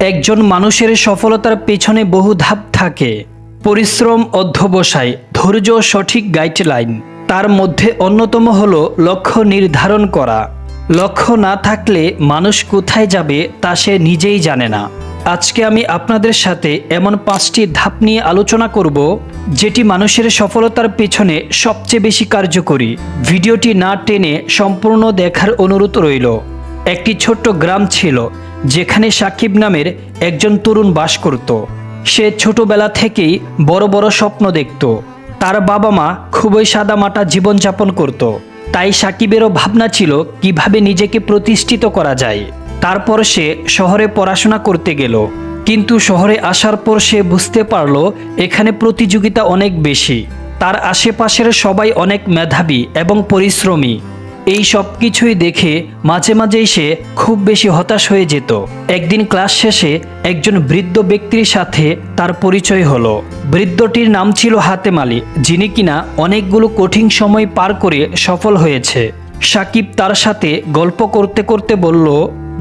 একজন মানুষের সফলতার পেছনে বহু ধাপ থাকে। পরিশ্রম অধ্যবসায়, ধৈর্য সঠিক গাইডলাইন তার মধ্যে অন্যতম হল লক্ষ্য নির্ধারণ করা। লক্ষ্য না থাকলে মানুষ কোথায় যাবে তা সে নিজেই জানে না। আজকে আমি আপনাদের সাথে এমন পাঁচটি ধাপ নিয়ে আলোচনা করব, যেটি মানুষের সফলতার পেছনে সবচেয়ে বেশি কার্যকরী। ভিডিওটি না টেনে সম্পূর্ণ দেখার অনুরোধ রইল। একটি ছোট্ট গ্রাম ছিল যেখানে সাকিব নামের একজন তরুণ বাস করত। সে ছোটবেলা থেকেই বড় বড় স্বপ্ন দেখত। তার বাবা মা খুবই সাদামাটা জীবনযাপন করত। তাই সাকিবেরও ভাবনা ছিল কীভাবে নিজেকে প্রতিষ্ঠিত করা যায়। তারপর সে শহরে পড়াশোনা করতে গেল। কিন্তু শহরে আসার পর সে বুঝতে পারল এখানে প্রতিযোগিতা অনেক বেশি। তার আশেপাশের সবাই অনেক মেধাবী এবং পরিশ্রমী। এই সব কিছুই দেখে মাঝে মাঝেই সে খুব বেশি হতাশ হয়ে যেত। একদিন ক্লাস শেষে একজন বৃদ্ধ ব্যক্তির সাথে তার পরিচয় হলো। বৃদ্ধটির নাম ছিল হাতেম আলী যিনি কিনা অনেকগুলো কঠিন সময় পার করে সফল হয়েছে। সাকিব তার সাথে গল্প করতে করতে বলল,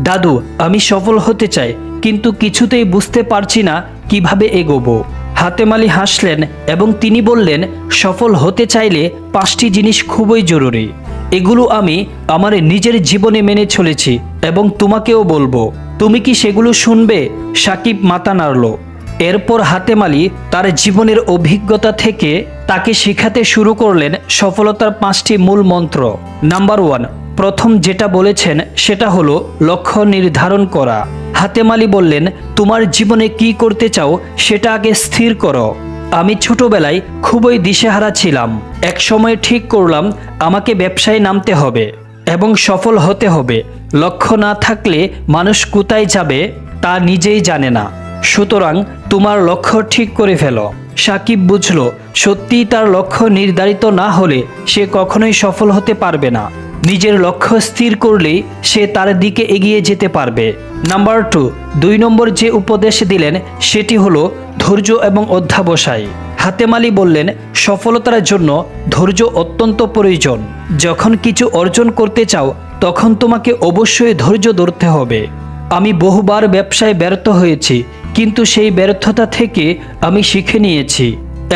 দাদু, আমি সফল হতে চাই, কিন্তু কিছুতেই বুঝতে পারছি না কীভাবে এগোবো। হাতেম আলী হাসলেন এবং তিনি বললেন, সফল হতে চাইলে পাঁচটি জিনিস খুবই জরুরি। এগুলো আমি আমার নিজের জীবনে মেনে চলেছি এবং তোমাকেও বলব। তুমি কি সেগুলো শুনবে? সাকিব মাতা নাড়ল। এরপর হাতেম আলী তার জীবনের অভিজ্ঞতা থেকে তাকে শেখাতে শুরু করলেন সফলতার পাঁচটি মূল মন্ত্র। নাম্বার ওয়ান, প্রথম যেটা বলেছেন সেটা হলো লক্ষ্য নির্ধারণ করা। হাতেম আলী বললেন, তোমার জীবনে কি করতে চাও সেটা আগে স্থির করো। আমি ছোটবেলায় খুবই দিশেহারা ছিলাম। এক সময় ঠিক করলাম, আমাকে ব্যবসায় নামতে হবে এবং সফল হতে হবে। লক্ষ্য না থাকলে মানুষ কোথায় যাবে, তা নিজেই জানে না। সুতরাং তোমার লক্ষ্য ঠিক করে ফেলো। সাকিব বুঝলো, সত্যিই তার লক্ষ্য নির্ধারিত না হলে সে কখনোই সফল হতে পারবে না। নিজের লক্ষ্য স্থির করলেই সে তার দিকে এগিয়ে যেতে পারবে। নাম্বার টু, দুই নম্বর যে উপদেশ দিলেন সেটি হলো ধৈর্য এবং অধ্যাবসায়। হাতেমালি বললেন, সফলতার জন্য ধৈর্য অত্যন্ত প্রয়োজন। যখন কিছু অর্জন করতে চাও, তখন তোমাকে অবশ্যই ধৈর্য ধরতে হবে। আমি বহুবার ব্যবসায় ব্যর্থ হয়েছি, কিন্তু সেই ব্যর্থতা থেকে আমি শিখে নিয়েছি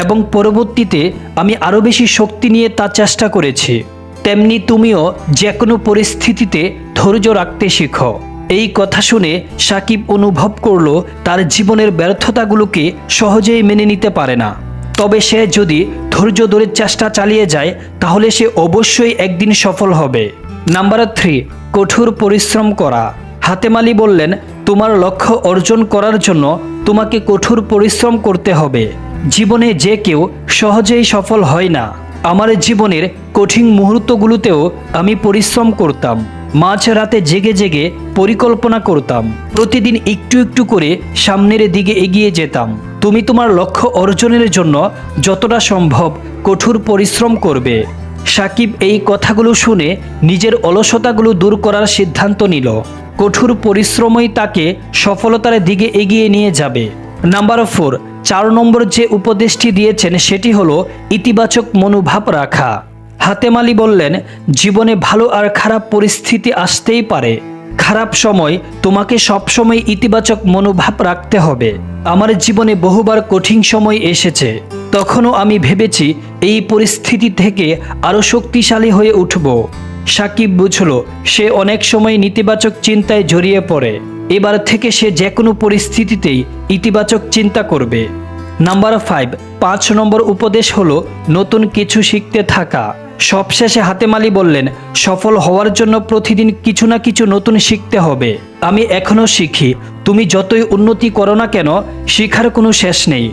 এবং পরবর্তীতে আমি আরও বেশি শক্তি নিয়ে তা চেষ্টা করেছি। তেমনি তুমিও যে কোনো পরিস্থিতিতে ধৈর্য রাখতে শিখো। এই কথা শুনে সাকিব অনুভব করল তার জীবনের ব্যর্থতাগুলোকে সহজেই মেনে নিতে পারে না। তবে সে যদি ধৈর্য ধরে চেষ্টা চালিয়ে যায়, তাহলে সে অবশ্যই একদিন সফল হবে। নাম্বার থ্রি, কঠোর পরিশ্রম করা। হাতেমালি বললেন, তোমার লক্ষ্য অর্জন করার জন্য তোমাকে কঠোর পরিশ্রম করতে হবে। জীবনে যে কেউ সহজেই সফল হয় না। আমার জীবনের কঠিন মুহূর্তগুলোতেও আমি পরিশ্রম করতাম। মাঝ রাতে জেগে জেগে পরিকল্পনা করতাম। প্রতিদিন একটু একটু করে সামনের দিকে এগিয়ে যেতাম। তুমি তোমার লক্ষ্য অর্জনের জন্য যতটা সম্ভব কঠোর পরিশ্রম করবে। সাকিব এই কথাগুলো শুনে নিজের অলসতাগুলো দূর করার সিদ্ধান্ত নিল। কঠোর পরিশ্রমই তাকে সফলতার দিকে এগিয়ে নিয়ে যাবে। নাম্বার ফোর, চার নম্বর যে উপদেশটি দিয়েছেন সেটি হলো ইতিবাচক মনোভাব রাখা। হাতেম আলী বললেন, জীবনে ভালো আর খারাপ পরিস্থিতি আসতেই পারে। খারাপ সময় তোমাকে সবসময় ইতিবাচক মনোভাব রাখতে হবে। আমার জীবনে বহুবার কঠিন সময় এসেছে। তখনও আমি ভেবেছি এই পরিস্থিতি থেকে আরও শক্তিশালী হয়ে উঠব। সাকিব বুঝল, সে অনেক সময় নেতিবাচক চিন্তায় জড়িয়ে পড়ে। এবার থেকে সে যে কোনো পরিস্থিতিতেই ইতিবাচক চিন্তা করবে। নাম্বার ফাইভ, পাঁচ নম্বর উপদেশ হলো, নতুন কিছু শিখতে থাকা। সবশেষে হাতেমালি বললেন, সফল হওয়ার জন্য প্রতিদিন কিছু না কিছু নতুন শিখতে হবে। আমি এখনও শিখি। তুমি যতই উন্নতি করো না কেন, শিখার কোনো শেষ নেই।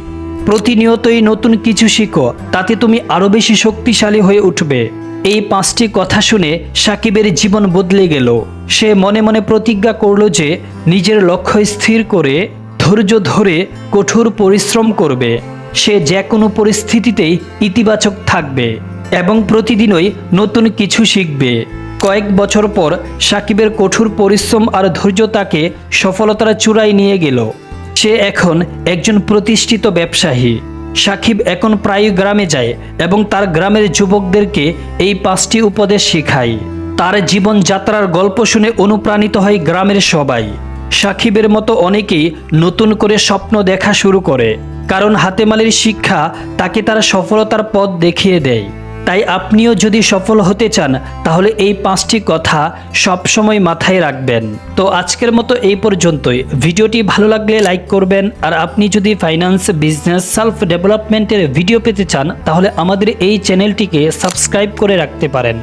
প্রতিনিয়তই নতুন কিছু শিখো, তাতে তুমি আরও বেশি শক্তিশালী হয়ে উঠবে। এই পাঁচটি কথা শুনে সাকিবের জীবন বদলে গেল। সে মনে মনে প্রতিজ্ঞা করল যে, নিজের লক্ষ্য স্থির করে, ধৈর্য ধরে কঠোর পরিশ্রম করবে। সে যে কোনো পরিস্থিতিতেই ইতিবাচক থাকবে। এবং প্রতিদিনই নতুন কিছু শিখবে। কয়েক বছর পর সাকিবের কঠোর পরিশ্রম আর ধৈর্য তাকে সফলতার চূড়ায় নিয়ে গেল। সে এখন একজন প্রতিষ্ঠিত ব্যবসায়ী। সাকিব এখন প্রায় গ্রামে যায় এবং তার গ্রামের যুবকদেরকে এই পাঁচটি উপদেশ শেখায়। তার জীবনযাত্রার গল্প শুনে অনুপ্রাণিত হয় গ্রামের সবাই। সাকিবের মতো অনেকেই নতুন করে স্বপ্ন দেখা শুরু করে, কারণ হাতেমালির শিক্ষা তাকে তার সফলতার পথ দেখিয়ে দেয়। তাই আপনিও যদি সফল হতে চান, তাহলে এই পাঁচটি কথা সবসময় মাথায় রাখবেন। তো আজকের মতো এই পর্যন্তই। ভিডিওটি ভালো লাগলে লাইক করবেন, আর আপনি যদি ফাইন্যান্স বিজনেস সেলফ ডেভেলপমেন্টের ভিডিও পেতে চান, তাহলে আমাদের এই চ্যানেলটিকে সাবস্ক্রাইব করে রাখতে পারেন।